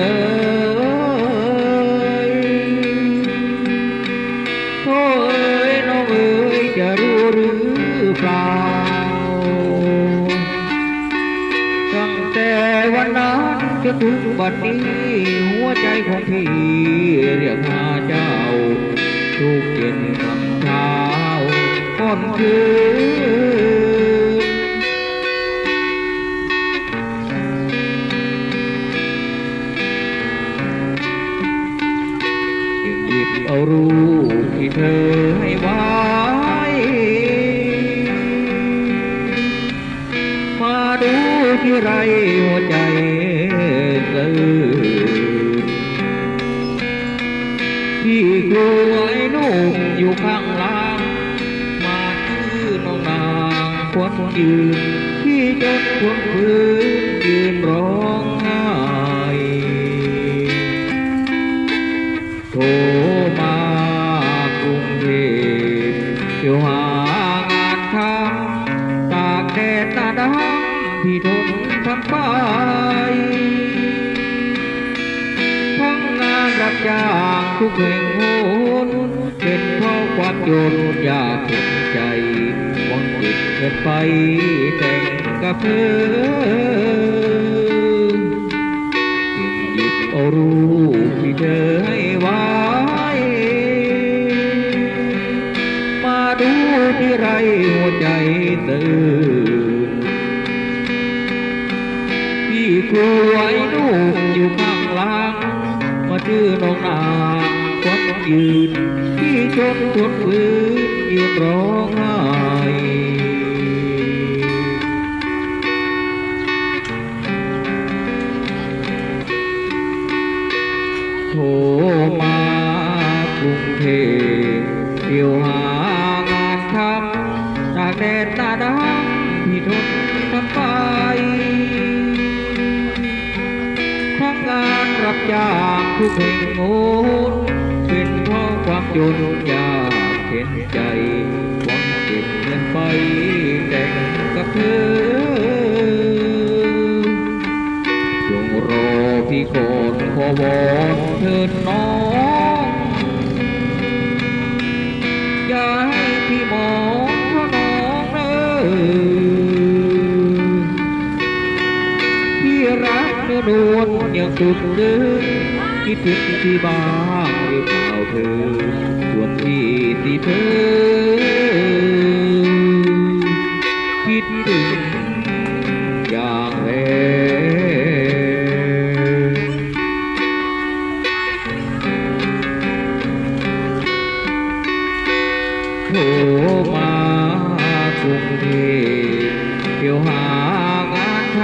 จังเลยโอ้ยน้องเอ๋ยจะรู้หรือเปล่าตั้งแต่วันนั้นจนถึงบัดนี้หัวใจของพี่เรียกหาเจ้า ทุกเย็นคำเช้าก่อนคืน ที่ไรหัวใจตื่นที่กลัวไอ้นุ่มอยู่ข้างล่าง มาชื่อน้องนางควรยืนที่จนควรคืนยืนร้องไห้โทรมากรุงเทพเที่ยวห ที่ทนทำไปทั้งงานรับจ้างทุกแห่งโหนเป็นเพราะความจนยากเห็นใจหวังจิตเกิดไปแต่งกับเธอจึงหยิบเอารูปที่เธอให้ไว้มาดูที่ไรหัวใจตื่น พี่กลัวไอ้นุ่มอยู่ข้างล่างมาชื่อน้องนางควักยืนที่ชนคนฝืนยืนร้องไห้โทรมากรุงเทพเที่ยวหางานทำจากแดนตาดำที่ทนทำไป ทุกแห่งโน้นเป็นเพราะความจนยากเข็นใจหวังเก็บเงินไปแต่งกับเธอจงรอพี่ก่อนขอวอนเถิดน้องอย่าให้พี่มองเพราะน้องเออพี่รักเนื้อนวลอย่างสุดเดิน คิดถึงพี่บ้างหรือเปล่าเธอส่วนพี่ที่เธอ คิดถึงอย่างแรงโทรมากรุงเทพเที่ยวหางานท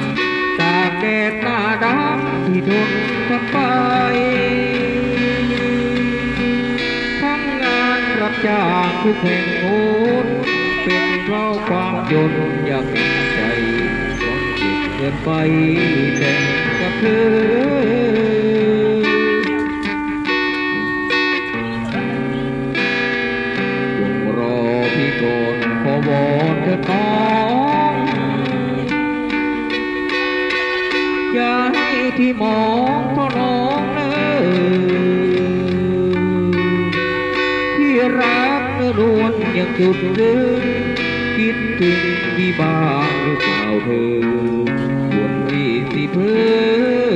ำตากแดดหน้าดำที่ทนทำไป ทุกแห่งโหนเป็นเพราะความจนอยากใจหวังเก็บเงินไปแต่งกับเธอจงรอพี่ก่อนขอวนเถิดน้องอย่าให้ที่มองเพราะน้องเนอที่รัก ยังจุดหรือคิดถึงพี่บ้างหรือเปล่าเธอควรที่สิเพอ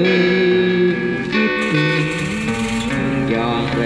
คิดถึงอย่างแร